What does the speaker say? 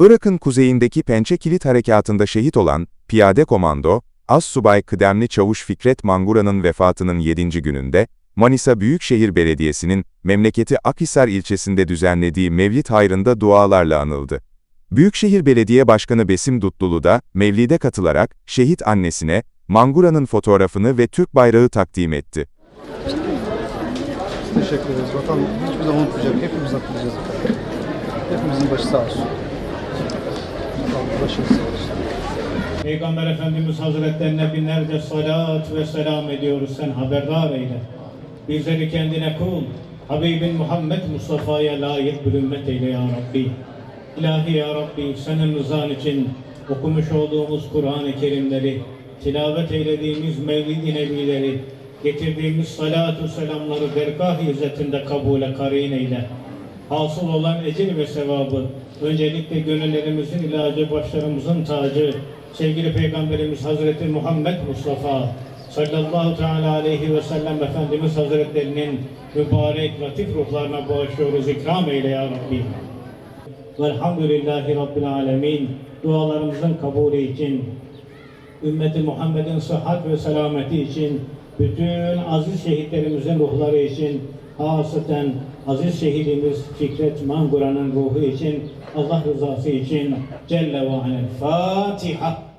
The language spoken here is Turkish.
Irak'ın kuzeyindeki Pençe Kilit Harekatı'nda şehit olan Piyade Komando, Assubay Kıdemli Çavuş Fikret Mangura'nın vefatının 7. gününde, Manisa Büyükşehir Belediyesi'nin memleketi Akhisar ilçesinde düzenlediği Mevlid hayrında dualarla anıldı. Büyükşehir Belediye Başkanı Besim Dutlulu da Mevlid'e katılarak şehit annesine Mangura'nın fotoğrafını ve Türk bayrağı takdim etti. Teşekkür ederiz. Vatan hiçbir zaman unutmayacak. Hepimiz hatırlayacağız. Hepimizin başı sağ olsun. Allah başınız sağ olsun. Peygamber Efendimiz Hazretlerine binlerce salat ve selam ediyoruz. Sen haberdar eyle. Bizleri kendine kul. Habibin Muhammed Mustafa'ya layık bir ümmet eyle ya Rabbi. İlahi ya Rabbi senin rızan için okumuş olduğumuz Kur'an-ı Kerimleri, tilavet eylediğimiz Mevlid-i Nebileri, getirdiğimiz salatu selamları dergah izzetinde kabule karin eyle. Hasıl olan ecir ve sevabı, öncelikle gönüllerimizin ilacı, başlarımızın tacı, sevgili Peygamberimiz Hazreti Muhammed Mustafa sallallahu teala aleyhi ve sellem Efendimiz Hazretlerinin mübarek latif ruhlarına bağışlıyoruz. ikram eyle ya Rabbi. Velhamdülillahi Rabbil alemin. Dualarımızın kabulü için, ümmeti Muhammed'in sıhhat ve selameti için, bütün aziz şehitlerimizin ruhları için, hasıten aziz şehidimiz Fikret Mangura'nın ruhu için, Allah rızası için Celle ve Alel Fatiha.